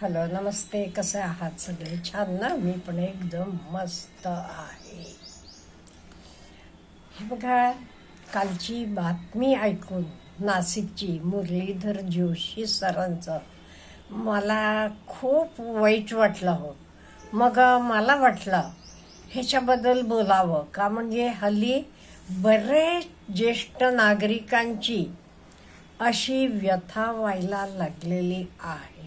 Hello नमस्ते कसे आहात सगळे? छान ना? मी पण एकदम मस्त आहे. हे बघा कालची बातमी ऐकून नाशिकची मुरलीधर जोशी सरांचं मला खूप वाईट वाटलं हो. मग मला वाटलं ह्याच्याबद्दल बोलावं का? म्हणजे हल्ली बरेच ज्येष्ठ नागरिकांची अशी व्यथा व्हायला लागलेली आहे.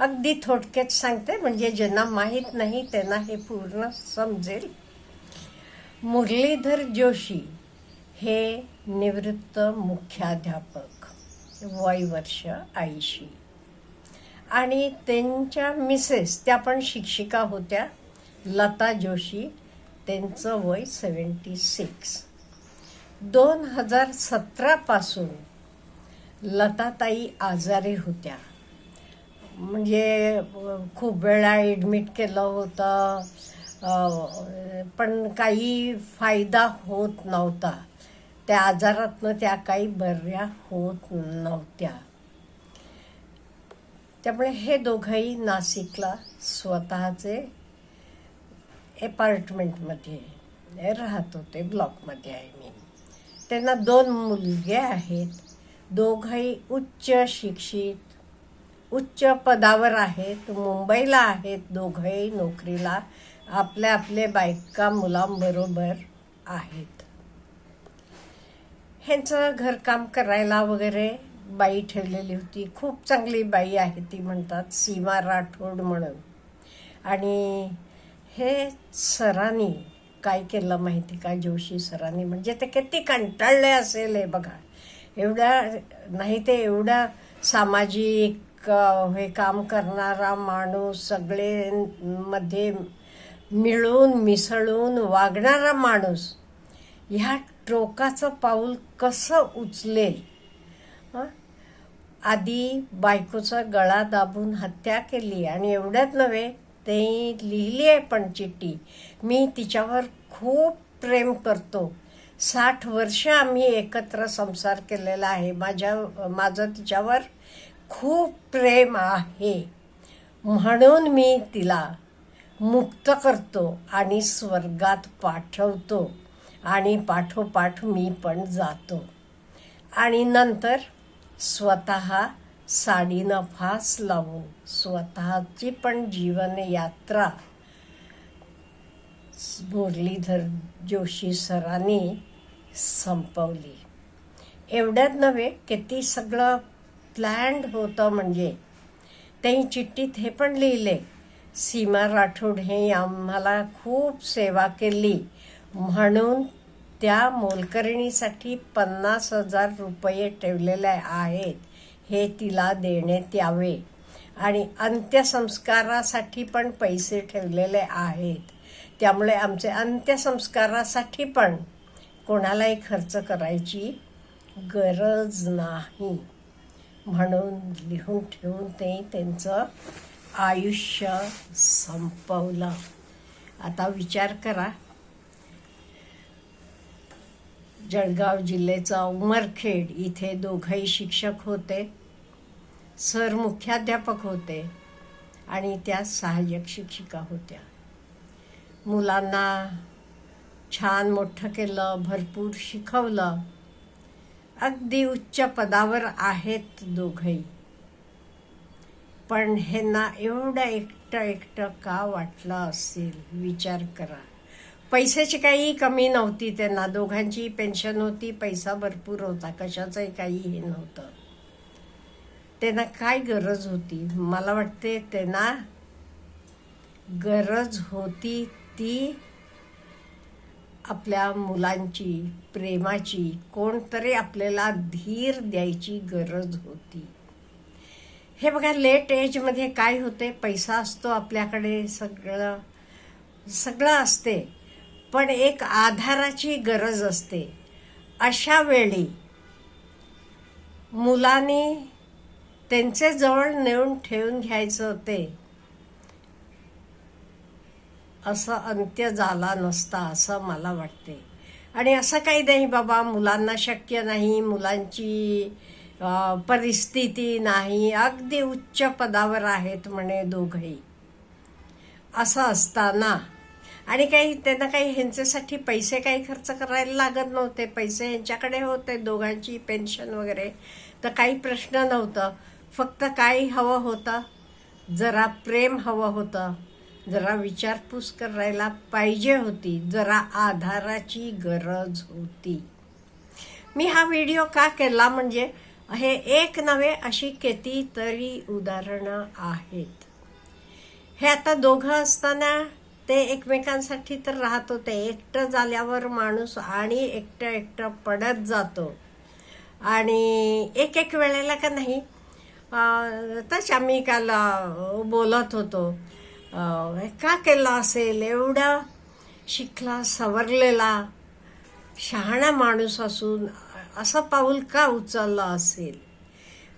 अगदी थोडक्यात सांगते म्हणजे ज्यांना माहीत नाही त्यांना हे पूर्ण समजेल. मुरलीधर जोशी हे निवृत्त मुख्याध्यापक वय वर्ष ऐंशी. आणि त्यांच्या मिसेस त्या पण शिक्षिका होत्या लता जोशी त्यांचं वय सेवन्टी सिक्स. दोन हजार सतरापासून लताताई आजारी होत्या. म्हणजे खूप वेळा ॲडमिट केलं होतं. पण काही फायदा होत नव्हता. त्या आजारातनं त्या काही बऱ्या होत नव्हत्या. त्यामुळे हे दोघंही नाशिकला स्वतःचे अपार्टमेंटमध्ये राहत होते ब्लॉकमध्ये आहे मी. त्यांना दोन मुलगे आहेत. दोघंही उच्च शिक्षित उच्च पदावर आहेत मुंबईला आहेत दोघंही नोकरीला. आपल्या आपले बायका मुलांबरोबर आहेत. ह्यांचं घरकाम करायला वगैरे बाई ठेवलेली होती. खूप चांगली बाई आहे ती म्हणतात सीमा राठोड म्हणून. आणि हे सरांनी काय केलं माहिती का? जोशी सरांनी. म्हणजे ते किती कंटाळले असेल हे बघा. एवढ्या नाही ते एवढ्या सामाजिक क हे काम करणारा माणूस सगळे मध्ये मिळून मिसळून वागणारा माणूस ह्या टोकाचं पाऊल कसं उचलेल? आधी बायकोचा गळा दाबून हत्या केली आणि एवढ्यात नव्हे ते लिहिली आहे पण चिठ्ठी. मी तिच्यावर खूप प्रेम करतो. साठ वर्ष आम्ही एकत्र संसार केलेला आहे. माझ्या माझं तिच्यावर खूप प्रेम आहे. म्हणून मी तिला मुक्त करतो आणि स्वर्गात पाठवतो आणि पाठोपाठ मी पण जातो. आणि नंतर स्वतः साडीनं फास लावून स्वतःची पण जीवनयात्रा. मुरलीधर जोशी सरांनी संपवली. एवढ्यात नव्हे किती सगळं प्लॅन्ड होतं म्हणजे. त्यांनी चिठ्ठीत हे पण लिहिले सीमा राठोड हे आम्हाला खूप सेवा केली. म्हणून त्या मोलकरणीसाठी पन्नास हजार रुपये ठेवलेले आहेत. हे तिला देण्यात यावे. आणि अंत्यसंस्कारासाठी पण पैसे ठेवलेले आहेत. त्यामुळे आमचे अंत्यसंस्कारासाठी पण कोणालाही खर्च करायची गरज नाही. म्हणून लिहून ठेवून ते त्यांचं आयुष्य संपवलं. आता विचार करा. जळगाव जिल्ह्याचा उमरखेड इथे दोघंही शिक्षक होते. सर मुख्याध्यापक होते आणि त्या सहाय्यक शिक्षिका होत्या. मुलांना छान मोठं केलं भरपूर शिकवलं. अगदी उच्च पदावर आहेत दोघंही. पण ह्यांना एवढं एकटं एकटं का वाटलं असेल? विचार करा. पैशाची काही कमी नव्हती त्यांना. दोघांची पेन्शन होती पैसा भरपूर होता. कशाचंही काही हे नव्हतं. त्यांना काय गरज होती? मला वाटते त्यांना गरज होती ती आपल्या मुलांची प्रेमाची कोणतरी आपल्याला धीर द्यायची गरज होती. हे बघा लेट एजमध्ये काय होते? पैसा असतो आपल्याकडे सगळं सगळं असते. पण एक आधाराची गरज असते. अशा वेळी मुलांनी त्यांचे जवळ नेऊन ठेवून घ्यायचं होते. असं अंत्य झाला नसता असं मला वाटते. आणि असं काही नाही बाबा मुलांना शक्य नाही मुलांची परिस्थिती नाही. अगदी उच्च पदावर आहेत म्हणे दोघंही. असं असताना. आणि काही त्यांना काही ह्यांच्यासाठी पैसे काही खर्च करायला लागत नव्हते. पैसे ह्यांच्याकडे होते दोघांची पेन्शन वगैरे. तर काही प्रश्न नव्हतं. फक्त काय हवं होतं. जरा प्रेम हवं होतं. जरा विचारपूस करायला पाहिजे होती. जरा आधाराची गरज होती. मी हा व्हिडिओ का केला म्हणजे हे एक नव्हे अशी कितीतरी उदाहरणं आहेत. हे आता दोघं असताना ते एकमेकांसाठी तर राहत होते. एकटं झाल्यावर माणूस आणि एकटं एकटं पडत जातो. आणि एक एक वेळेला का नाही अं, तच आम्ही काल बोलत होतो. का केलं असेल एवढा शिकला सवरलेला शहाणा माणूस असून असं पाऊल का उचललं असेल?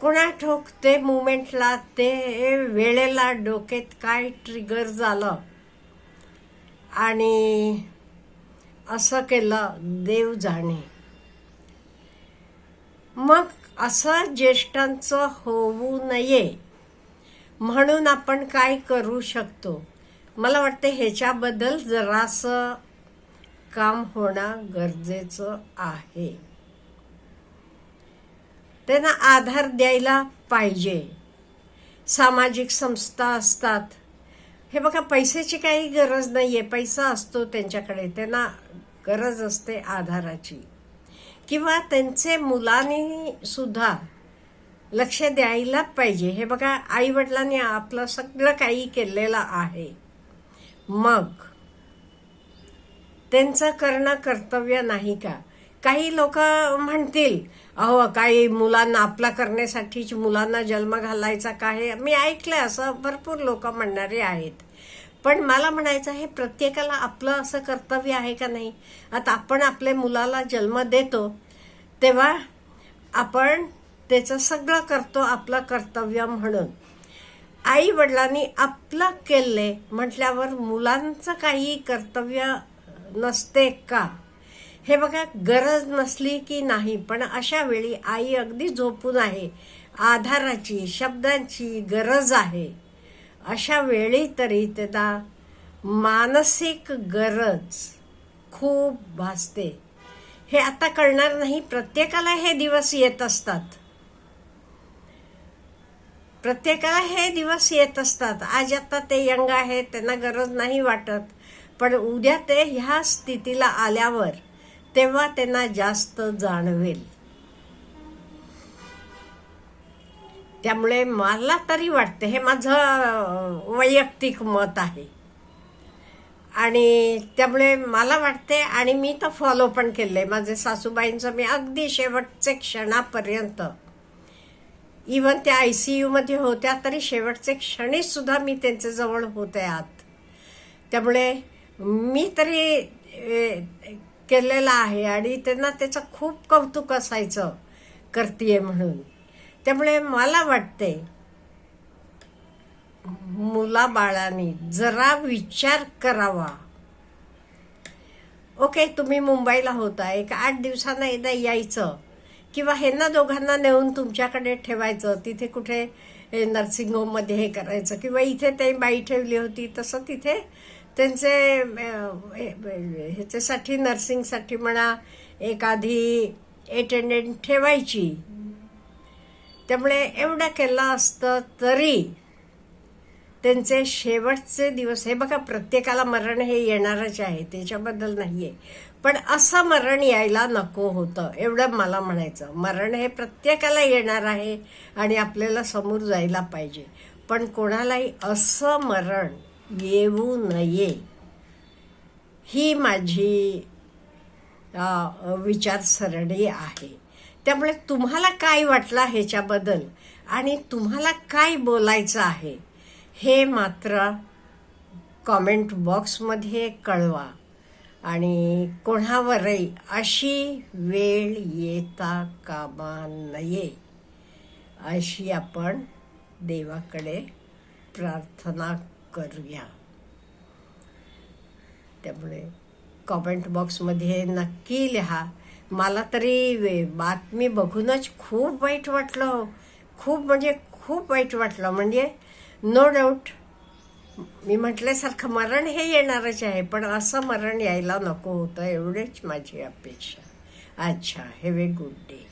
कोणा ठोक ते मुमेंटला ते वेळेला डोक्यात काय ट्रिगर झालं? आणि असं केलं देव जाणे. मग असं ज्येष्ठांचं होऊ नये. म्हणून आपण काय करू शकतो? मला वाटते ह्याच्याबद्दल जरासं काम होणं गरजेचं आहे. त्यांना आधार द्यायला पाहिजे. सामाजिक संस्था असतात. हे बघा पैशाची काही गरज नाही आहे पैसा असतो त्यांच्याकडे. त्यांना गरज असते आधाराची. किंवा त्यांचे मुलांनी सुद्धा लक्ष द्यायलाच पाहिजे. हे बघा आई वडिलांनी आपलं सगळं काही केलेलं आहे. मग त्यांचं करणं कर्तव्य नाही का? काही लोक म्हणतील अहो काही मुलांना आपला करण्यासाठीच मुलांना जन्म घालायचा का हे? मी ऐकलंय असं भरपूर लोक म्हणणारे आहेत. पण मला म्हणायचं हे प्रत्येकाला आपलं असं कर्तव्य आहे का नाही? आता आपण आपल्या मुलाला जन्म देतो तेव्हा आपण त्याचं सगळं करतो आपलं कर्तव्य म्हणून. आई वडिलांनी आपलं केले म्हटल्यावर मुलांचं काही कर्तव्य नसते का? हे बघा गरज नसली की नाही पण अशा वेळी आई अगदी झोपून आहे. आधाराची शब्दांची गरज आहे. अशा वेळी तरी त्याला मानसिक गरज खूप भासते. हे आता कळणार नाही प्रत्येकाला हे दिवस येत असतात. प्रत्येकाला हे दिवस येत असतात. आज आता ते यंग आहेत त्यांना गरज नाही वाटत. पण उद्या ते ह्या स्थितीला आल्यावर तेव्हा त्यांना जास्त जाणवेल. त्यामुळे मला तरी वाटते हे माझं वैयक्तिक मत आहे. आणि त्यामुळे मला वाटते आणि मी तर फॉलो पण केले माझे सासूबाईंचं मी अगदी शेवटचे क्षणापर्यंत इवन त्या आय सी यूमध्ये होत्या तरी शेवटचे क्षणीसुद्धा मी त्यांच्या जवळ होते आत. त्यामुळे मी तरी केलेला आहे आणि त्यांना त्याचं खूप कौतुक असायचं करते म्हणून. त्यामुळे मला वाटते मुलाबाळांनी जरा विचार करावा. ओके तुम्ही मुंबईला होता एक आठ दिवसांना एकदा यायचं. किंवा ह्यांना दोघांना नेऊन तुमच्याकडे ठेवायचं तिथे कुठे नर्सिंग होममध्ये हे करायचं किंवा इथे ते बाई ठेवली होती तसं तिथे त्यांचे ह्याच्यासाठी नर्सिंगसाठी म्हणा एखादी एटेंडंट ठेवायची. त्यामुळे एवढं केलं असतं तरी त्यांचे शेवटचे दिवस हे बघा प्रत्येकाला मरण हे येणारच आहे त्याच्याबद्दल नाही आहे पण असं मरण यायला नको होतं एवढं मला म्हणायचं. मरण हे प्रत्येकाला येणार आहे आणि आपल्याला समोर जायला पाहिजे. पण कोणालाही असं मरण येऊ नये ही माझी विचारसरणी आहे. त्यामुळे तुम्हाला काय वाटलं ह्याच्याबद्दल आणि तुम्हाला काय बोलायचं आहे हे मात्र कॉमेंट बॉक्समध्ये कळवा. आणि कोणावरही अशी वेळ येता कामा नये अशी आपण देवाकडे प्रार्थना करूया. त्यामुळे कॉमेंट बॉक्समध्ये नक्की लिहा. मला तरी वे- बातमी बघूनच खूप वाईट वाटलं. खूप म्हणजे खूप वाईट वाटलं. म्हणजे नो डाऊट मी म्हटल्यासारखं मरण हे येणारच आहे पण असं मरण यायला नको होतं एवढीच माझी अपेक्षा. अच्छा हॅव ए गुड डे